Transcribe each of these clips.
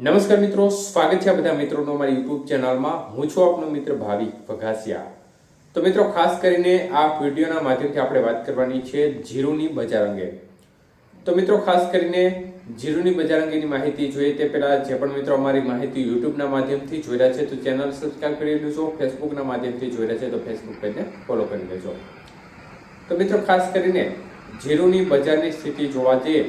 નમસ્કાર મિત્રો, સ્વાગત છે બધા મિત્રોનો મારી યુટ્યુબ ચેનલમાં. હું છું આપનો મિત્ર ભાવિક વઘાસિયા તો મિત્રો, ખાસ કરીને આ વિડીયોના માધ્યમથી આપણે વાત કરવાની છે જીરુની બજાર અંગે. તો મિત્રો, ખાસ કરીને જીરુની બજાર અંગેની માહિતી જોઈએ તે પહેલાં જે પણ મિત્રો અમારી માહિતી યુટ્યુબના માધ્યમથી જોઈ રહ્યા છે, તો ચેનલ સબસ્ક્રાઈબ કરી લેજો ફેસબુકના માધ્યમથી જોઈ રહ્યા છે, તો ફેસબુક પેજને ફોલો કરી લેજો. તો મિત્રો, ખાસ કરીને જીરુની બજારની સ્થિતિ જોવા જઈએ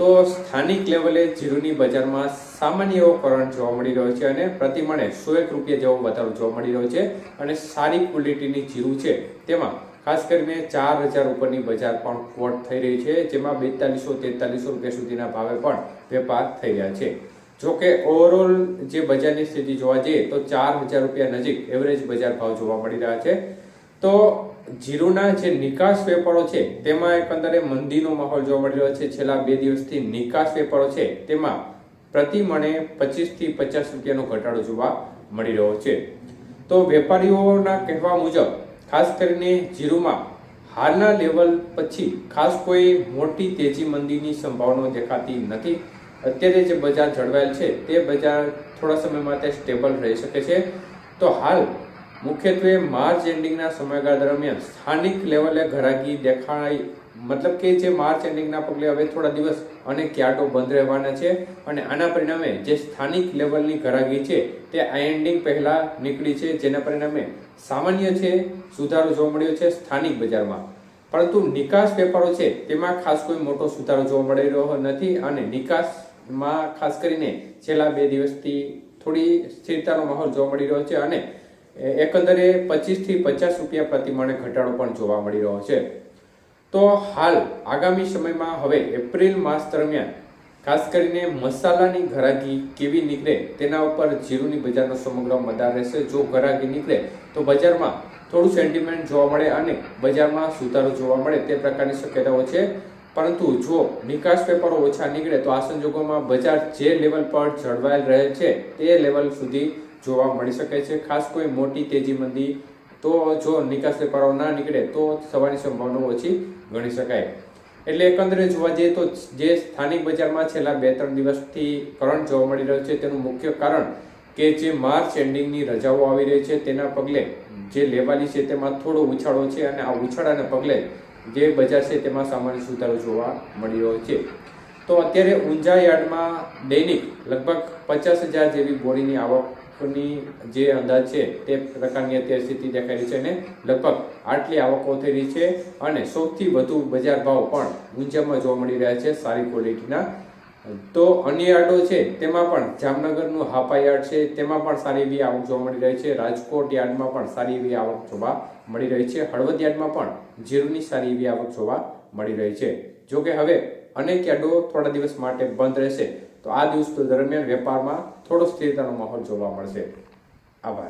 તો સ્થાનિક લેવલે જીરુની બજારમાં સામાન્ય એવો કરંટ જોવા મળી રહ્યો છે અને પ્રતિમણે સો એક રૂપિયા જેવો વધારો જોવા મળી રહ્યો છે અને સારી ક્વોલિટીની જીરું છે. તેમાં ખાસ કરીને ચાર હજાર ઉપરની બજાર પણ કોટ થઈ રહી છે, જેમાં બેતાલીસો, તેતાલીસો રૂપિયા સુધીના ભાવે પણ વેપાર થઈ રહ્યા છે. જો કે ઓવરઓલ જે બજારની સ્થિતિ જોવા જઈએ તો ચાર હજાર રૂપિયા નજીક એવરેજ બજાર ભાવ જોવા મળી રહ્યા છે. તો જીરુના જે નિકાસ વેપારો છે, તેમાં એકંદરે મંદીનો માહોલ જોવા મળી રહ્યો છે. છેલ્લા બે દિવસથી નિકાસ વેપારો છે, તેમાં પ્રતિ મણે પચીસથી પચાસ રૂપિયાનો ઘટાડો જોવા મળી રહ્યો છે. તો વેપારીઓના કહેવા મુજબ, ખાસ કરીને જીરુમાં હાલના લેવલ પછી ખાસ કોઈ મોટી તેજી મંદીની સંભાવના દેખાતી નથી. અત્યારે જે બજાર જળવાયેલ છે, તે બજાર થોડા સમય માટે સ્ટેબલ રહી શકે છે. તો હાલ મુખ્યત્વે માર્ચ એન્ડિંગના સમયગાળા દરમિયાન સ્થાનિક લેવલે ઘરાકી દેખાણી મતલબ કે જે માર્ચ એન્ડિંગના પગલે હવે થોડા દિવસ અનેક ક્યાટો બંધ રહેવાના છે અને આના પરિણામે જે સ્થાનિક લેવલની ઘરાકી છે તે આ એન્ડિંગ પહેલાં નીકળી છે, જેના પરિણામે સામાન્ય છે, સુધારો જોવા મળ્યો છે સ્થાનિક બજારમાં. પરંતુ નિકાસ વેપારો છે તેમાં ખાસ કોઈ મોટો સુધારો જોવા મળી રહ્યો નથી અને નિકાસમાં ખાસ કરીને છેલ્લા બે દિવસથી થોડી સ્થિરતાનો માહોલ જોવા મળી રહ્યો છે અને એકંદરે પચીસથી પચાસ રૂપિયા પ્રતિમાણે ઘટાડો પણ જોવા મળી રહ્યો છે. તો હાલ, આગામી સમયમાં હવે એપ્રિલ માસ દરમિયાન, ખાસ કરીને મસાલાની ઘરાગી કેવી નીકળે તેના ઉપર જીરુની બજારનો સમગ્ર મદાર રહેશે. જો ઘરાગી નીકળે તો બજારમાં થોડું સેન્ટિમેન્ટ જોવા મળે અને બજારમાં સુધારો જોવા મળે તે પ્રકારની શક્યતાઓ છે. પરંતુ જો નિકાસ પેપરો ઓછા નીકળે તો આ સંજોગોમાં બજાર જે લેવલ પર જળવાયેલ રહે છે તે લેવલ સુધી જોવા મળી શકે છે. ખાસ કોઈ મોટી તેજી મંદી તો જો નિકાસ વેપારો ના નીકળે તો થવાની સંભાવના ઓછી ગણી શકાય. એટલે એકંદરે જોવા જઈએ તો જે સ્થાનિક બજારમાં છેલ્લા બે ત્રણ દિવસથી કરંટ જોવા મળી રહ્યો છે તેનું મુખ્ય કારણ કે જે માર્ચ એન્ડિંગની રજાઓ આવી રહી છે તેના પગલે જે લેવાલી છે તેમાં થોડો ઉછાળો છે અને આ ઉછાળાને પગલે જે બજાર છે તેમાં સામાન્ય સુધારો જોવા મળી રહ્યો છે. તો અત્યારે ઊંઝા યાર્ડમાં દૈનિક લગભગ પચાસ હજાર જેવી બોરીની આવકની જે અંદાજ છે તે પ્રકારની અત્યારે સ્થિતિ દેખાઈ રહી છે અને લગભગ આટલી આવકો થઈ રહી છે અને સૌથી વધુ બજાર ભાવ પણ ગુંજામાં જોવા મળી રહ્યા છે સારી ક્વોલિટીના. તો અન્ય યાર્ડો છે તેમાં પણ જામનગરનું હાપા યાર્ડ છે તેમાં પણ સારી એવી આવક જોવા મળી રહી છે. રાજકોટ યાર્ડમાં પણ સારી એવી આવક જોવા મળી રહી છે. હળવદ યાર્ડમાં પણ જીરુની સારી એવી આવક જોવા મળી રહી છે. જોકે હવે અનેક યાર્ડો થોડા દિવસ માટે બંધ રહેશે. તો આ દિવસ દરમિયાન વેપારમાં થોડો સ્થિરતાનો માહોલ જોવા મળશે. આભાર.